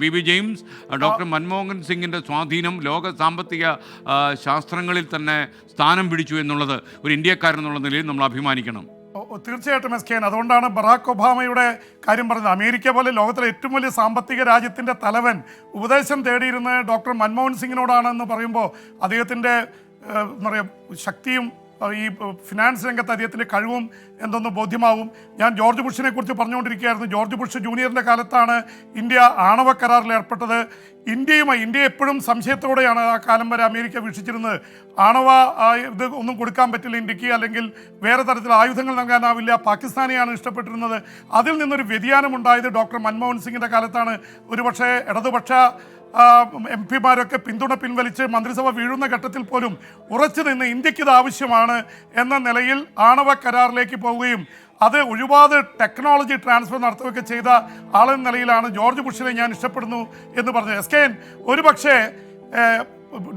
B B James doctor Manmohan സിംഗിന്റെ സ്വാധീനം ലോക സാമ്പത്തിക ശാസ്ത്രങ്ങളിൽ തന്നെ സ്ഥാനം പിടിച്ചു എന്നുള്ളത് ഒരു ഇന്ത്യക്കാരൻ എന്നുള്ള നിലയിൽ നമ്മൾ അഭിമാനിക്കണം. തീർച്ചയായിട്ടും എസ് കെ അതുകൊണ്ടാണ് ബറാക്ക് ഒബാമയുടെ കാര്യം പറഞ്ഞത്. അമേരിക്ക പോലെ ലോകത്തിലെ ഏറ്റവും വലിയ സാമ്പത്തിക രാജ്യത്തിന്റെ തലവൻ ഉപദേശം തേടിയിരുന്ന ഡോക്ടർ മൻമോഹൻ സിംഗിനോടാണെന്ന് പറയുമ്പോൾ അദ്ദേഹത്തിന്റെ എന്താ പറയുക ശക്തിയും ഈ ഫിനാൻസ് രംഗത്ത് അദ്ദേഹത്തിന്റെ കഴിവും എന്തൊന്ന് ബോധ്യമാവും. ഞാൻ ജോർജ് ബുഷിനെ കുറിച്ച് പറഞ്ഞുകൊണ്ടിരിക്കുകയായിരുന്നു. ജോർജ് ബുഷ് ജൂനിയറിന്റെ കാലത്താണ് ഇന്ത്യ ആണവ കരാറിൽ ഏർപ്പെട്ടത്. ഇന്ത്യയുമായി ഇന്ത്യ എപ്പോഴും സംശയത്തോടെയാണ് ആ കാലം വരെ അമേരിക്ക വീക്ഷിച്ചിരുന്നത്. ആണവ ഇത് ഒന്നും കൊടുക്കാൻ പറ്റില്ല ഇന്ത്യയ്ക്ക് അല്ലെങ്കിൽ വേറെ തരത്തിൽ ആയുധങ്ങൾ നൽകാനാവില്ല. പാകിസ്ഥാനെയാണ് ഇഷ്ടപ്പെട്ടിരുന്നത്. അതിൽ നിന്നൊരു വ്യതിയാനമുണ്ടായത് ഡോക്ടർ മൻമോഹൻ സിംഗിന്റെ കാലത്താണ്. ഒരുപക്ഷെ ഇടതുപക്ഷ എം പിമാരൊക്കെ പിന്തുണ പിൻവലിച്ച് മന്ത്രിസഭ വീഴുന്ന ഘട്ടത്തിൽ പോലും ഉറച്ചു നിന്ന് ഇന്ത്യയ്ക്ക് ഇത് ആവശ്യമാണ് എന്ന നിലയിൽ ആണവ കരാറിലേക്ക് പോവുകയും അത് ഒരുപാട് ടെക്നോളജി ട്രാൻസ്ഫർ നടത്തുകയൊക്കെ ചെയ്ത ആളെന്ന നിലയിലാണ് ജോർജ് ബുഷിനെ ഞാൻ ഇഷ്ടപ്പെടുന്നു എന്ന് പറഞ്ഞത്. എസ് കെ എൻ ഒരു പക്ഷേ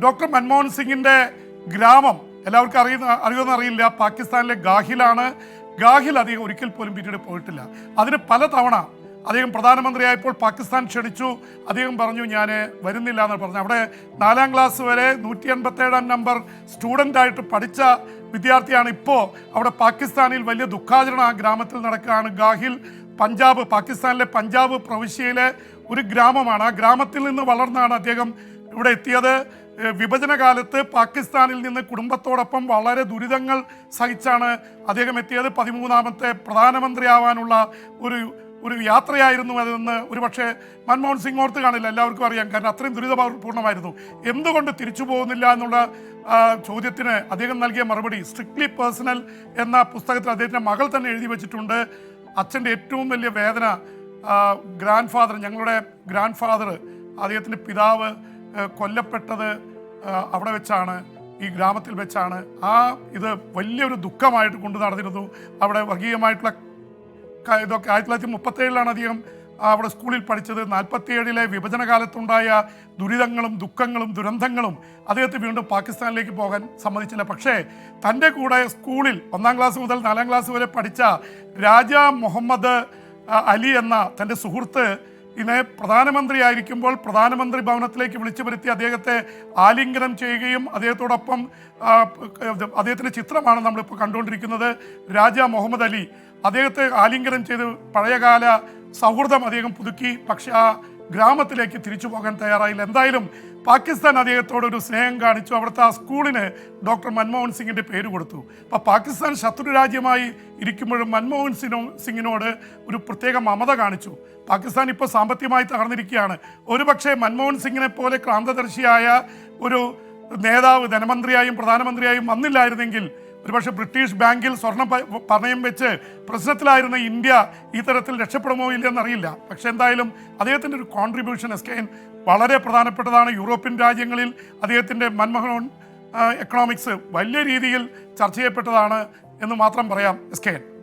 ഡോക്ടർ മൻമോഹൻ സിംഗിന്റെ ഗ്രാമം എല്ലാവർക്കും അറിയുന്ന അറിയുമെന്ന് അറിയില്ല പാകിസ്ഥാനിലെ ഗാഹിലാണ്. ഗാഹിൽ അധികം ഒരിക്കൽ പോലും പിന്നീട് പോയിട്ടില്ല. അതിന് പല തവണ അദ്ദേഹം പ്രധാനമന്ത്രിയായപ്പോൾ പാകിസ്ഥാൻ ക്ഷണിച്ചു. അദ്ദേഹം പറഞ്ഞു ഞാൻ വരുന്നില്ല എന്ന് പറഞ്ഞു. അവിടെ നാലാം ക്ലാസ് വരെ നൂറ്റി എൺപത്തേഴാം നമ്പർ സ്റ്റുഡന്റായിട്ട് പഠിച്ച വിദ്യാർത്ഥിയാണ് ഇപ്പോൾ അവിടെ പാകിസ്ഥാനിൽ വലിയ ദുഃഖാചരണം ആ ഗ്രാമത്തിൽ നടക്കുകയാണ്. ഗാഹിൽ പഞ്ചാബ് പാകിസ്ഥാനിലെ പഞ്ചാബ് പ്രവിശ്യയിലെ ഒരു ഗ്രാമമാണ്. ആ ഗ്രാമത്തിൽ നിന്ന് വളർന്നാണ് അദ്ദേഹം ഇവിടെ എത്തിയത്. വിഭജന കാലത്ത് പാകിസ്ഥാനിൽ നിന്ന് കുടുംബത്തോടൊപ്പം വളരെ ദുരിതങ്ങൾ സഹിച്ചാണ് അദ്ദേഹം എത്തിയത്. പതിമൂന്നാമത്തെ പ്രധാനമന്ത്രിയാവാനുള്ള ഒരു ഒരു യാത്രയായിരുന്നു അതെന്ന് ഒരുപക്ഷെ മൻമോഹൻ സിംഗ് ഓർത്ത് കാണില്ല. എല്ലാവർക്കും അറിയാം. കാരണം അത്രയും ദുരിതപൂർണമായിരുന്നു എന്തുകൊണ്ട് തിരിച്ചു പോകുന്നില്ല എന്നുള്ള ചോദ്യത്തിന് അദ്ദേഹം നൽകിയ മറുപടി സ്ട്രിക്ട്ലി പേഴ്സണൽ എന്ന പുസ്തകത്തിൽ അദ്ദേഹത്തിന്റെ മകൾ തന്നെ എഴുതി വെച്ചിട്ടുണ്ട്. അച്ഛന്റെ ഏറ്റവും വലിയ വേദന ഗ്രാൻഡ് ഫാദർ ഞങ്ങളുടെ ഗ്രാൻഡ് ഫാദർ അദ്ദേഹത്തിന്റെ പിതാവ് കൊല്ലപ്പെട്ടത് അവിടെ വെച്ചാണ് ഈ ഗ്രാമത്തിൽ വെച്ചാണ്. ആ ഇത് വലിയൊരു ദുഃഖമായിട്ട് കൊണ്ടു നടന്നിരുന്നു. അവിടെ വർഗീയമായിട്ടുള്ള ഇതൊക്കെ ആയിരത്തി തൊള്ളായിരത്തി മുപ്പത്തേഴിലാണ് അദ്ദേഹം അവിടെ സ്കൂളിൽ പഠിച്ചത്. നാൽപ്പത്തിയേഴിലെ വിഭജന കാലത്തുണ്ടായ ദുരിതങ്ങളും ദുഃഖങ്ങളും ദുരന്തങ്ങളും അദ്ദേഹത്തെ വീണ്ടും പാകിസ്ഥാനിലേക്ക് പോകാൻ സമ്മതിച്ചില്ല. പക്ഷേ തന്റെ കൂടെ സ്കൂളിൽ ഒന്നാം ക്ലാസ് മുതൽ നാലാം ക്ലാസ് വരെ പഠിച്ച രാജ മുഹമ്മദ് അലി എന്ന തന്റെ സുഹൃത്ത് ഇന്ന് പ്രധാനമന്ത്രിയായിരിക്കുമ്പോൾ പ്രധാനമന്ത്രി ഭവനത്തിലേക്ക് വിളിച്ചു വരുത്തി അദ്ദേഹത്തെ ആലിംഗനം ചെയ്യുകയും അദ്ദേഹത്തോടൊപ്പം അദ്ദേഹത്തിന്റെ ചിത്രമാണ് നമ്മളിപ്പോൾ കണ്ടുകൊണ്ടിരിക്കുന്നത്. രാജ മുഹമ്മദ് അലി. അദ്ദേഹത്തെ ആലിംഗനം ചെയ്ത് പഴയകാല സൗഹൃദം അദ്ദേഹം പുതുക്കി. പക്ഷേ ആ ഗ്രാമത്തിലേക്ക് തിരിച്ചു പോകാൻ തയ്യാറായില്ല. എന്തായാലും പാകിസ്ഥാൻ അദ്ദേഹത്തോട് ഒരു സ്നേഹം കാണിച്ചു. അവിടുത്തെ ആ സ്കൂളിന് ഡോക്ടർ മൻമോഹൻ സിംഗിന്റെ പേര് കൊടുത്തു. അപ്പോൾ പാകിസ്ഥാൻ ശത്രു രാജ്യമായി ഇരിക്കുമ്പോഴും മൻമോഹൻ സിനോ സിംഗിനോട് ഒരു പ്രത്യേക മമത കാണിച്ചു. പാകിസ്ഥാൻ ഇപ്പോൾ സാമ്പത്തികമായി തകർന്നിരിക്കുകയാണ്. ഒരുപക്ഷെ മൻമോഹൻ സിംഗിനെ പോലെ ക്രാന്തദർശിയായ ഒരു നേതാവ് ധനമന്ത്രിയായും പ്രധാനമന്ത്രിയായും വന്നില്ലായിരുന്നെങ്കിൽ ഒരുപക്ഷെ ബ്രിട്ടീഷ് ബാങ്കിൽ സ്വർണ പണയം വെച്ച് പ്രശ്നത്തിലായിരുന്ന ഇന്ത്യ ഈ തരത്തിൽ രക്ഷപ്പെടുമോ ഇല്ലെന്നറിയില്ല പക്ഷെ എന്തായാലും അദ്ദേഹത്തിന്റെ ഒരു കോൺട്രിബ്യൂഷൻ എസ് വളരെ പ്രധാനപ്പെട്ടതാണ്. യൂറോപ്യൻ രാജ്യങ്ങളിൽ അദ്ദേഹത്തിന്റെ മൻമോഹൻ എക്കണോമിക്സ് വലിയ രീതിയിൽ ചർച്ച ചെയ്യപ്പെട്ടതാണ് എന്ന് മാത്രം പറയാം എസ്